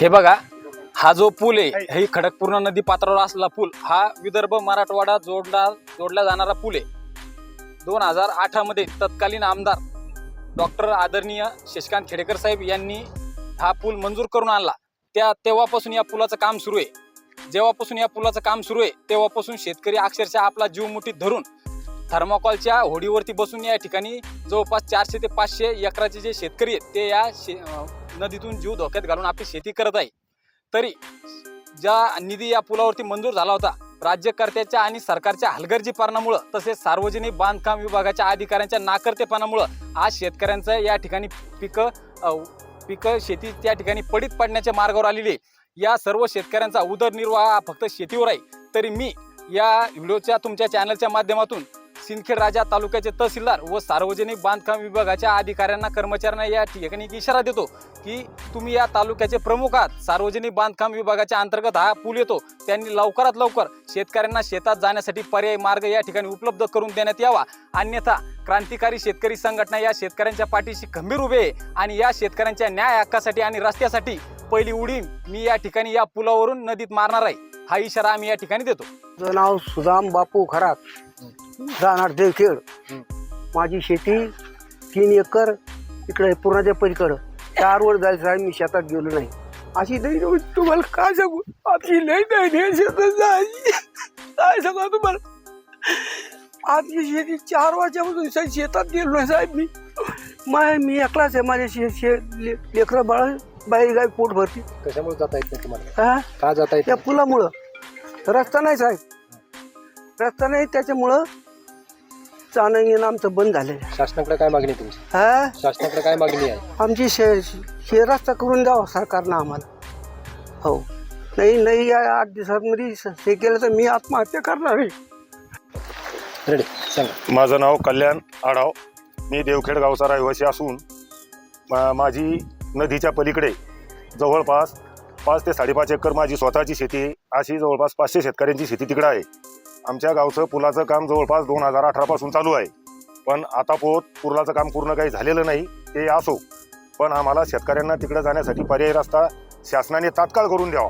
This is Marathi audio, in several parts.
हे बघा हा जो पूल आहे ही खडकपूर्ण नदी पात्रावर असलेला पूल हा विदर्भ मराठवाडा जोडला जोडला जाणारा पूल आहे. दोन हजार आठामध्ये तत्कालीन आमदार डॉक्टर आदरणीय शशिकांत खेडेकर साहेब यांनी हा पूल मंजूर करून आणला. त्या तेव्हापासून या पुलाचं काम सुरू आहे. जेव्हापासून या पुलाचं काम सुरू आहे तेव्हापासून शेतकरी अक्षरशः आपला जीव मुठीत धरून थर्माकॉलच्या होडीवरती बसून या ठिकाणी जवळपास चारशे ते पाचशे एकराचे जे शेतकरी आहेत ते या शे नदीतून जीव धोक्यात घालून आपली शेती करत आहे. तरी ज्या निधी या पुलावरती मंजूर झाला होता राज्यकर्त्याच्या आणि सरकारच्या हलगर्जीपणामुळं तसेच सार्वजनिक बांधकाम विभागाच्या अधिकाऱ्यांच्या नाकर्तेपणामुळं आज शेतकऱ्यांचं या ठिकाणी पिकं पिकं शेती त्या ठिकाणी पडीत पडण्याच्या मार्गावर आलेली आहे. या सर्व शेतकऱ्यांचा उदरनिर्वाह फक्त शेतीवर आहे. तरी मी या व्हिडिओच्या तुमच्या चॅनलच्या माध्यमातून सिंदखेड राजा तालुक्याचे तहसीलदार व सार्वजनिक बांधकाम विभागाच्या अधिकाऱ्यांना कर्मचाऱ्यांना या ठिकाणी इशारा देतो की तुम्ही या तालुक्याचे प्रमुख आहात. सार्वजनिक बांधकाम विभागाच्या अंतर्गत हा पूल येतो. त्यांनी लवकरात लवकर शेतकऱ्यांना शेतात जाण्यासाठी पर्यायी मार्ग या ठिकाणी उपलब्ध करून देण्यात यावा. अन्यथा क्रांतिकारी शेतकरी संघटना या शेतकऱ्यांच्या पाठीशी खंबीर उभे आहे आणि या शेतकऱ्यांच्या न्याय हक्कासाठी आणि रस्त्यासाठी पहिली उडी मी या ठिकाणी या पुलावरून नदीत मारणार आहे. हा इशारा आम्ही या ठिकाणी देतो. नाव सुदाम बापू खरात. राहणार देवखेड माझी शेती तीन एकर इकडे पूर्णाच्या पलीकडं. चार वर जायचं आहे मी शेतात गेलो नाही. अशी नाही. तुम्हाला काय सांगू? आपली लई नाही शेतात जायची. काय सांगा तुम्हाला? आपली शेती चार वर्षापासून शे- शेतात गेलो नाही साहेब मी. माय मी एकलाच आहे. माझ्या शे शे लेकरं बाळ बाई गाय पोट भरते. कशामुळे जाता येत नाही तुम्हाला? हा? का जाता येत त्या पुलामुळं. रस्ता नाही साहेब. रस्ता नाही त्याच्यामुळं येणं आमचं बंद झालेलं आहे? शासनाकडे काय मागणी आहे तुमची? हा? शासनाकडे काय मागणी आहे? आमची शे शे रस्ता करून द्यावा सरकारनं आम्हाला. हो. नाही नाही या आठ दिवसांमध्ये स- हे केलं तर मी आत्महत्या करणार आहे. रेडी सांगा. माझं नाव कल्याण आढाव. मी देवखेड गावचा रहिवासी असून मा- माझी नदीच्या पलीकडे जवळपास पाच ते साडेपाच एकर माझी स्वतःची शेती आहे. अशी जवळपास पाचशे शेतकऱ्यांची शेती तिकडं आहे. आमच्या गावचं पुलाचं काम जवळपास दोन हजार अठरापासून चालू आहे. पण आता पोत पुलाचं काम पूर्ण काही झालेलं नाही ते असो. पण आम्हाला शेतकऱ्यांना तिकडं जाण्यासाठी पर्यायी रस्ता शासनाने तात्काळ करून द्यावा.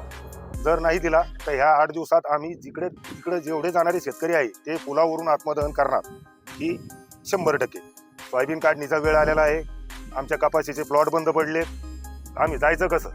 जर नाही दिला तर ह्या आठ दिवसात आम्ही जिकडे तिकडे जेवढे जाणारे शेतकरी आहे ते पुलावरून आत्मदहन करणार. ही शंभर टक्के. सोयाबीन काढणीचा वेळ आलेला आहे. आमच्या कपाशीचे प्लॉट बंद पडले आम्ही जायचं कसं?